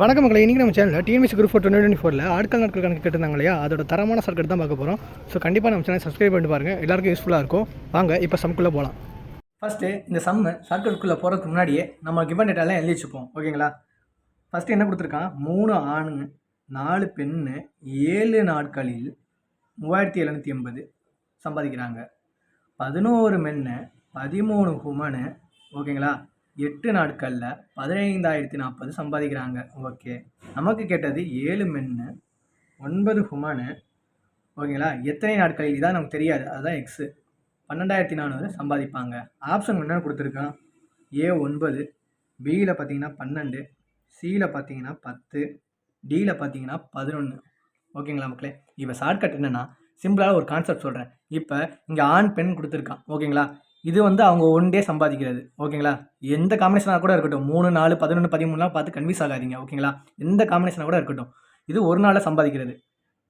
வணக்கம் மக்களை இன்றைக்கி நம்ம சேனலில் டிஎன்பிசி குரூப் ஃபோர் டுவெண்ட்டி ஃபோரில் ஆட்கள் நாட்கள் கணக்கு கேட்டிருந்தாங்க இல்லையா? அதோட தரமான சர்க்கெட் தான் பார்க்க போகிறோம் ஸோ கண்டிப்பாக நம்ம சேனல் சப்ஸ்கிரைப் பண்ணிட்டு பாருங்கள் எல்லாருக்கும் யூஸ்ஃபுல்லாக இருக்கும். வாங்க இப்போ சம்குள்ளே போகலாம் ஃபஸ்ட்டு இந்த சம்மு சர்க்கிள்குள்ளே போகிறதுக்கு முன்னாடியே நம்ம கிவன் டேட்டாலாம் எழுதி வச்சுப்போம். ஓகேங்களா? ஃபஸ்ட்டு என்ன கொடுத்துருக்கான்? மூணு ஆணு நாலு பெண்ணு ஏழு நாட்களில் மூவாயிரத்தி எழுநூற்றி எண்பது சம்பாதிக்கிறாங்க. பதினோரு மென்னு பதிமூணு ஹுமனு ஓகேங்களா? எட்டு நாட்களில் பதினைந்தாயிரத்தி நாற்பது சம்பாதிக்கிறாங்க. ஓகே நமக்கு கேட்டது ஏழு மென்னு ஒன்பது ஹுமனு. ஓகேங்களா எத்தனை நாட்களில்? இதான் நமக்கு தெரியாது. அதுதான் எக்ஸு பன்னெண்டாயிரத்தி நானூறு சம்பாதிப்பாங்க. ஆப்ஷன் என்னென்னு கொடுத்துருக்கான் ஏ ஒன்பது பியில் பார்த்தீங்கன்னா பன்னெண்டு சியில் பார்த்தீங்கன்னா பத்து டியில் பார்த்தீங்கன்னா பதினொன்று ஓகேங்களா மக்களே? இப்போ ஷார்ட்கட் என்னென்னா சிம்பிளாக ஒரு கான்செப்ட் சொல்கிறேன் இப்போ இங்கே ஆண் பெண் கொடுத்துருக்கான். ஓகேங்களா இது வந்து அவங்க ஒன் டே சம்பாதிக்கிறது. ஓகேங்களா எந்த காம்பினேஷனாக கூட இருக்கட்டும். மூணு நாலு பதினொன்று பதிமூணுலாம் பார்த்து கன்வியூஸ் ஆகாதீங்க. ஓகேங்களா எந்த காம்பினேஷனாக கூட இருக்கட்டும். இது ஒரு நாளில் சம்பாதிக்கிறது.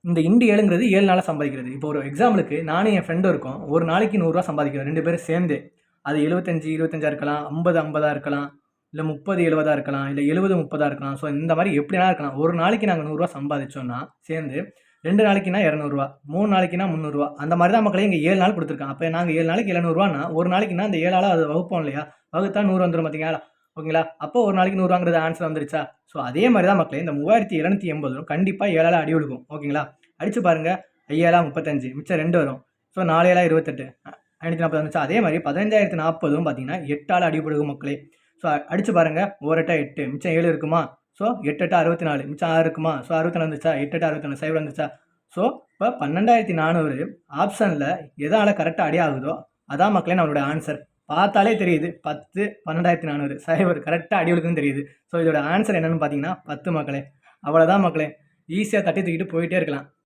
இந்த இண்டு ஏழுங்கிறது ஏழு நாளில் சம்பாதிக்கிறது. இப்போ ஒரு எக்ஸாம்பிளுக்கு நானும் என் ஃப்ரெண்டும் இருக்கோம். ஒரு நாளைக்கு நூறுரூவா சம்பாதிக்கிறோம். ரெண்டு பேரும் சேர்ந்து. அது எழுபத்தஞ்சு இருபத்தஞ்சா இருக்கலாம். ஐம்பது ஐம்பதா இருக்கலாம். இல்லை முப்பது எழுபதாக இருக்கலாம். இல்லை எழுபது முப்பதாக இருக்கலாம். ஸோ இந்த மாதிரி எப்படினா இருக்கலாம். ஒரு நாளைக்கு நாங்கள் நூறுரூவா சம்பாதிச்சோன்னா சேர்ந்து ரெண்டு நாளைக்குனா இரநூறுவா மூணு நாளைக்குனா முந்நூறுரூவா அந்த மாதிரி தான் மக்களே இங்கே ஏழு நாள் கொடுத்துருக்காங்க. அப்போ நாங்கள் ஏழு நாளைக்கு எழுநூறுவானா ஒரு நாளைக்குனா அந்த ஏழால் அது வகுப்போம் இல்லையா? வகுத்தா நூறு வந்துடும் பார்த்தீங்களா ஓகேங்களா? அப்போ ஒரு நாளைக்கு நூறுவாங்கிறது ஆன்சர் வந்துருச்சா? ஸோ அதே மாதிரி தான் மக்களே இந்த மூவாயிரத்தி இரநூத்தி எண்பதும் கண்டிப்பாக ஏழால் அடி கொடுக்கும் ஓகேங்களா? அடிச்சு பாருங்கள் ஐயாயிரா முப்பத்தஞ்சு மிச்சம் ரெண்டு வரும். ஸோ நாலேலாம் இருபத்தெட்டு. ஐநூற்றி நாற்பது வந்துச்சு? அதே மாதிரி பதினஞ்சாயிரத்து நாற்பதும் பார்த்தீங்கன்னா எட்டால் அடிபடுகும் மக்களே. ஸோ அடிச்சு பாருங்கள் ஒரு எட்டா எட்டு மிச்சம் ஏழு இருக்குமா? ஸோ எட்டு எட்டு அறுபத்தி நாலு. மிச்சம் ஆறு இருக்குமா? ஸோ அறுபத்தி நாலு வந்துச்சா? எட்டு எட்டு அறுபத்தி நாலு சைவில் வந்துச்சா? ஸோ இப்போ பன்னெண்டாயிரத்தி நானூறு ஆப்ஷனில் எதால் கரெக்டாக அடியாகுதோ ஆகுதோ அதான் மக்களே நம்மளோட ஆன்சர் பார்த்தாலே தெரியுது பத்து பன்னெண்டாயிரத்தி நானூறு சைவர் கரெக்டாக அடிவளுக்குன்னு தெரியுது. ஸோ இதோட ஆன்சர் என்னென்னு பார்த்தீங்கன்னா பத்து மக்களே. அவ்வளோதான் மக்களே. ஈஸியாக தட்டி தூக்கிட்டு போயிட்டே இருக்கலாம்.